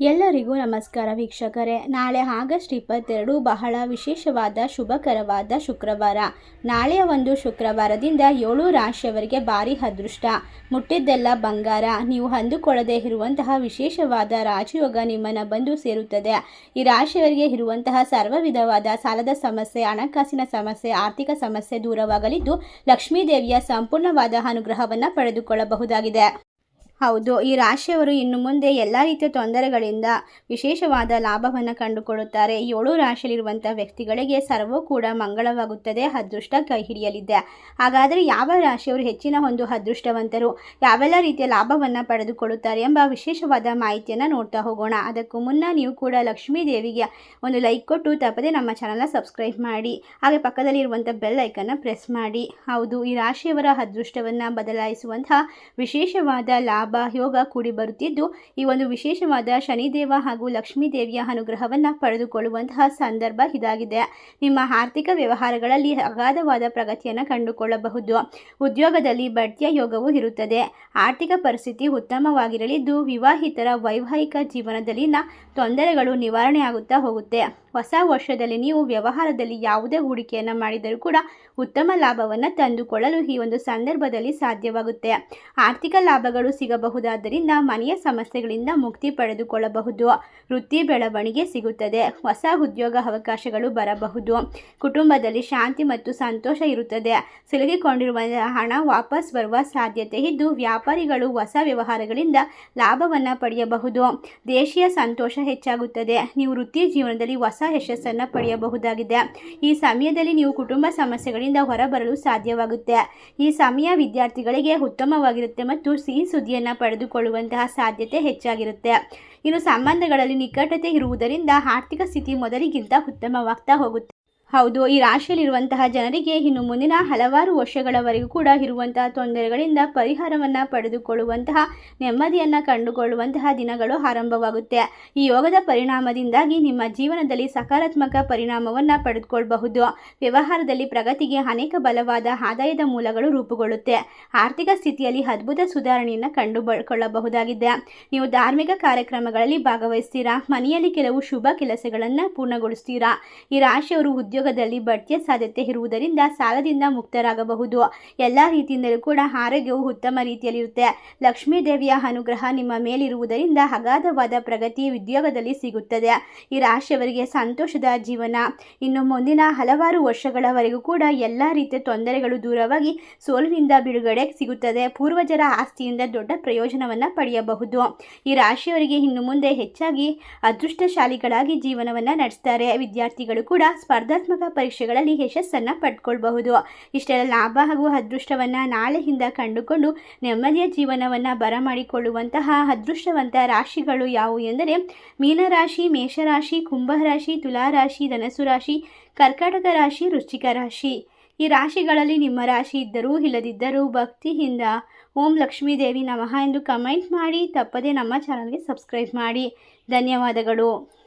ಎಲ್ಲರಿಗೂ ನಮಸ್ಕಾರ ವೀಕ್ಷಕರೇ. ನಾಳೆ ಆಗಸ್ಟ್ ಇಪ್ಪತ್ತೆರಡು ಬಹಳ ವಿಶೇಷವಾದ ಶುಭಕರವಾದ ಶುಕ್ರವಾರ. ನಾಳೆಯ ಒಂದು ಶುಕ್ರವಾರದಿಂದ ಏಳು ರಾಶಿಯವರಿಗೆ ಭಾರಿ ಅದೃಷ್ಟ. ಮುಟ್ಟಿದ್ದೆಲ್ಲ ಬಂಗಾರ. ನೀವು ಅಂದುಕೊಳ್ಳದೆ ಇರುವಂತಹ ವಿಶೇಷವಾದ ರಾಜಯೋಗ ನಿಮ್ಮನ್ನು ಬಂದು ಸೇರುತ್ತದೆ. ಈ ರಾಶಿಯವರಿಗೆ ಇರುವಂತಹ ಸರ್ವ ವಿಧವಾದ ಸಾಲದ ಸಮಸ್ಯೆ, ಹಣಕಾಸಿನ ಸಮಸ್ಯೆ, ಆರ್ಥಿಕ ಸಮಸ್ಯೆ ದೂರವಾಗಲಿದ್ದು ಲಕ್ಷ್ಮೀದೇವಿಯ ಸಂಪೂರ್ಣವಾದ ಅನುಗ್ರಹವನ್ನು ಪಡೆದುಕೊಳ್ಳಬಹುದಾಗಿದೆ. ಹೌದು, ಈ ರಾಶಿಯವರು ಇನ್ನು ಮುಂದೆ ಎಲ್ಲ ರೀತಿಯ ತೊಂದರೆಗಳಿಂದ ವಿಶೇಷವಾದ ಲಾಭವನ್ನು ಕಂಡುಕೊಳ್ಳುತ್ತಾರೆ. ಏಳು ರಾಶಿಯಲ್ಲಿರುವಂಥ ವ್ಯಕ್ತಿಗಳಿಗೆ ಸರ್ವೂ ಕೂಡ ಮಂಗಳವಾಗುತ್ತದೆ, ಅದೃಷ್ಟ ಕೈ ಹಿಡಿಯಲಿದೆ. ಹಾಗಾದರೆ ಯಾವ ರಾಶಿಯವರು ಹೆಚ್ಚಿನ ಒಂದು ಅದೃಷ್ಟವಂತರು, ಯಾವೆಲ್ಲ ರೀತಿಯ ಲಾಭವನ್ನು ಪಡೆದುಕೊಳ್ಳುತ್ತಾರೆ ಎಂಬ ವಿಶೇಷವಾದ ಮಾಹಿತಿಯನ್ನು ನೋಡ್ತಾ ಹೋಗೋಣ. ಅದಕ್ಕೂ ಮುನ್ನ ನೀವು ಕೂಡ ಲಕ್ಷ್ಮೀ ದೇವಿಗೆ ಒಂದು ಲೈಕ್ ಕೊಟ್ಟು ತಪ್ಪದೆ ನಮ್ಮ ಚಾನಲ್ನ ಸಬ್ಸ್ಕ್ರೈಬ್ ಮಾಡಿ, ಹಾಗೆ ಪಕ್ಕದಲ್ಲಿರುವಂಥ ಬೆಲ್ ಐಕನ್ನ ಪ್ರೆಸ್ ಮಾಡಿ. ಹೌದು, ಈ ರಾಶಿಯವರ ಅದೃಷ್ಟವನ್ನು ಬದಲಾಯಿಸುವಂತಹ ವಿಶೇಷವಾದ ಲಾಭ ಯೋಗ ಕೂಡಿ ಬರುತ್ತಿದ್ದು, ಈ ಒಂದು ವಿಶೇಷವಾದ ಶನಿದೇವ ಹಾಗೂ ಲಕ್ಷ್ಮೀ ದೇವಿಯ ಅನುಗ್ರಹವನ್ನು ಪಡೆದುಕೊಳ್ಳುವಂತಹ ಸಂದರ್ಭ ಇದಾಗಿದೆ. ನಿಮ್ಮ ಆರ್ಥಿಕ ವ್ಯವಹಾರಗಳಲ್ಲಿ ಅಗಾಧವಾದ ಪ್ರಗತಿಯನ್ನು ಕಂಡುಕೊಳ್ಳಬಹುದು. ಉದ್ಯೋಗದಲ್ಲಿ ಬಡ್ತಿಯ ಯೋಗವೂ ಇರುತ್ತದೆ. ಆರ್ಥಿಕ ಪರಿಸ್ಥಿತಿ ಉತ್ತಮವಾಗಿರಲಿದ್ದು, ವಿವಾಹಿತರ ವೈವಾಹಿಕ ಜೀವನದಲ್ಲಿನ ತೊಂದರೆಗಳು ನಿವಾರಣೆಯಾಗುತ್ತಾ ಹೋಗುತ್ತೆ. ಹೊಸ ವರ್ಷದಲ್ಲಿ ನೀವು ವ್ಯವಹಾರದಲ್ಲಿ ಯಾವುದೇ ಹೂಡಿಕೆಯನ್ನು ಮಾಡಿದರೂ ಕೂಡ ಉತ್ತಮ ಲಾಭವನ್ನು ತಂದುಕೊಳ್ಳಲು ಈ ಒಂದು ಸಂದರ್ಭದಲ್ಲಿ ಸಾಧ್ಯವಾಗುತ್ತೆ. ಆರ್ಥಿಕ ಲಾಭಗಳು ಸಿಗಬಹುದಾದ್ದರಿಂದ ಮನೆಯ ಸಮಸ್ಯೆಗಳಿಂದ ಮುಕ್ತಿ ಪಡೆದುಕೊಳ್ಳಬಹುದು. ವೃತ್ತಿ ಬೆಳವಣಿಗೆ ಸಿಗುತ್ತದೆ. ಹೊಸ ಉದ್ಯೋಗ ಅವಕಾಶಗಳು ಬರಬಹುದು. ಕುಟುಂಬದಲ್ಲಿ ಶಾಂತಿ ಮತ್ತು ಸಂತೋಷ ಇರುತ್ತದೆ. ಸಿಲುಕಿಕೊಂಡಿರುವ ಹಣ ವಾಪಸ್ ಬರುವ ಸಾಧ್ಯತೆ ಇದ್ದು ವ್ಯಾಪಾರಿಗಳು ಹೊಸ ವ್ಯವಹಾರಗಳಿಂದ ಲಾಭವನ್ನು ಪಡೆಯಬಹುದು. ದೇಶೀಯ ಸಂತೋಷ ಹೆಚ್ಚಾಗುತ್ತದೆ. ನೀವು ವೃತ್ತಿ ಜೀವನದಲ್ಲಿ ಹೊಸ ಯಶಸ್ಸನ್ನು ಪಡೆಯಬಹುದಾಗಿದೆ. ಈ ಸಮಯದಲ್ಲಿ ನೀವು ಕುಟುಂಬ ಸಮಸ್ಯೆಗಳಿಂದ ಹೊರಬರಲು ಸಾಧ್ಯವಾಗುತ್ತೆ. ಈ ಸಮಯ ವಿದ್ಯಾರ್ಥಿಗಳಿಗೆ ಉತ್ತಮವಾಗಿರುತ್ತೆ ಮತ್ತು ಸಿಹಿ ಸುದ್ದಿಯನ್ನು ಪಡೆದುಕೊಳ್ಳುವಂತಹ ಸಾಧ್ಯತೆ ಹೆಚ್ಚಾಗಿರುತ್ತೆ. ಇನ್ನು ಸಂಬಂಧಗಳಲ್ಲಿ ನಿಕಟತೆ ಇರುವುದರಿಂದ ಆರ್ಥಿಕ ಸ್ಥಿತಿ ಮೊದಲಿಗಿಂತ ಉತ್ತಮವಾಗ್ತಾ ಹೋಗುತ್ತೆ. ಹೌದು, ಈ ರಾಶಿಯಲ್ಲಿರುವಂತಹ ಜನರಿಗೆ ಇನ್ನು ಮುಂದಿನ ಹಲವಾರು ವರ್ಷಗಳವರೆಗೂ ಕೂಡ ಇರುವಂತಹ ತೊಂದರೆಗಳಿಂದ ಪರಿಹಾರವನ್ನು ಪಡೆದುಕೊಳ್ಳುವಂತಹ ನೆಮ್ಮದಿಯನ್ನು ಕಂಡುಕೊಳ್ಳುವಂತಹ ದಿನಗಳು ಆರಂಭವಾಗುತ್ತೆ. ಈ ಯೋಗದ ಪರಿಣಾಮದಿಂದಾಗಿ ನಿಮ್ಮ ಜೀವನದಲ್ಲಿ ಸಕಾರಾತ್ಮಕ ಪರಿಣಾಮವನ್ನು ಪಡೆದುಕೊಳ್ಳಬಹುದು ವ್ಯವಹಾರದಲ್ಲಿ ಪ್ರಗತಿಗೆ ಅನೇಕ ಬಲವಾದ ಆದಾಯದ ಮೂಲಗಳು ರೂಪುಗೊಳ್ಳುತ್ತೆ. ಆರ್ಥಿಕ ಸ್ಥಿತಿಯಲ್ಲಿ ಅದ್ಭುತ ಸುಧಾರಣೆಯನ್ನು ಕಂಡುಕೊಳ್ಳಬಹುದಾಗಿದೆ. ನೀವು ಧಾರ್ಮಿಕ ಕಾರ್ಯಕ್ರಮಗಳಲ್ಲಿ ಭಾಗವಹಿಸ್ತೀರಾ? ಮನೆಯಲ್ಲಿ ಕೆಲವು ಶುಭ ಕೆಲಸಗಳನ್ನು ಪೂರ್ಣಗೊಳಿಸ್ತೀರಾ? ಈ ರಾಶಿಯವರು ಉದ್ಯೋಗದಲ್ಲಿ ಬಡ್ತಿಯ ಸಾಧ್ಯತೆ ಇರುವುದರಿಂದ ಸಾಲದಿಂದ ಮುಕ್ತರಾಗಬಹುದು. ಎಲ್ಲ ರೀತಿಯಿಂದಲೂ ಕೂಡ ಆರೋಗ್ಯವು ಉತ್ತಮ ರೀತಿಯಲ್ಲಿರುತ್ತೆ. ಲಕ್ಷ್ಮೀ ದೇವಿಯ ಅನುಗ್ರಹ ನಿಮ್ಮ ಮೇಲಿರುವುದರಿಂದ ಅಗಾಧವಾದ ಪ್ರಗತಿ ಉದ್ಯೋಗದಲ್ಲಿ ಸಿಗುತ್ತದೆ. ಈ ರಾಶಿಯವರಿಗೆ ಸಂತೋಷದ ಜೀವನ. ಇನ್ನು ಮುಂದಿನ ಹಲವಾರು ವರ್ಷಗಳವರೆಗೂ ಕೂಡ ಎಲ್ಲ ರೀತಿಯ ತೊಂದರೆಗಳು ದೂರವಾಗಿ ಸೋಲಿನಿಂದ ಬಿಡುಗಡೆ ಸಿಗುತ್ತದೆ. ಪೂರ್ವಜರ ಆಸ್ತಿಯಿಂದ ದೊಡ್ಡ ಪ್ರಯೋಜನವನ್ನು ಪಡೆಯಬಹುದು. ಈ ರಾಶಿಯವರಿಗೆ ಇನ್ನು ಮುಂದೆ ಹೆಚ್ಚಾಗಿ ಅದೃಷ್ಟಶಾಲಿಗಳಾಗಿ ಜೀವನವನ್ನು ನಡೆಸ್ತಾರೆ. ವಿದ್ಯಾರ್ಥಿಗಳು ಕೂಡ ಸ್ಪರ್ಧಾತ್ಮಕ ಪರೀಕ್ಷೆಗಳಲ್ಲಿ ಯಶಸ್ಸನ್ನು ಪಡ್ಕೊಳ್ಬಹುದು. ಇಷ್ಟೆಲ್ಲ ಲಾಭ ಹಾಗೂ ಅದೃಷ್ಟವನ್ನು ನಾಳೆಯಿಂದ ಕಂಡುಕೊಂಡು ನೆಮ್ಮದಿಯ ಜೀವನವನ್ನು ಬರಮಾಡಿಕೊಳ್ಳುವಂತಹ ಅದೃಷ್ಟವಂತ ರಾಶಿಗಳು ಯಾವುವು ಎಂದರೆ ಮೀನರಾಶಿ, ಮೇಷರಾಶಿ, ಕುಂಭರಾಶಿ, ತುಲಾರಾಶಿ ಧನಸು ರಾಶಿ, ಕರ್ಕಾಟಕ ರಾಶಿ, ವೃಶ್ಚಿಕ ರಾಶಿ. ಈ ರಾಶಿಗಳಲ್ಲಿ ನಿಮ್ಮ ರಾಶಿ ಇದ್ದರೂ ಇಲ್ಲದಿದ್ದರೂ ಭಕ್ತಿಯಿಂದ ಓಂ ಲಕ್ಷ್ಮೀದೇವಿ ನಮಃ ಎಂದು ಕಮೆಂಟ್ ಮಾಡಿ, ತಪ್ಪದೇ ನಮ್ಮ ಚಾನಲ್ಗೆ ಸಬ್ಸ್ಕ್ರೈಬ್ ಮಾಡಿ. ಧನ್ಯವಾದಗಳು.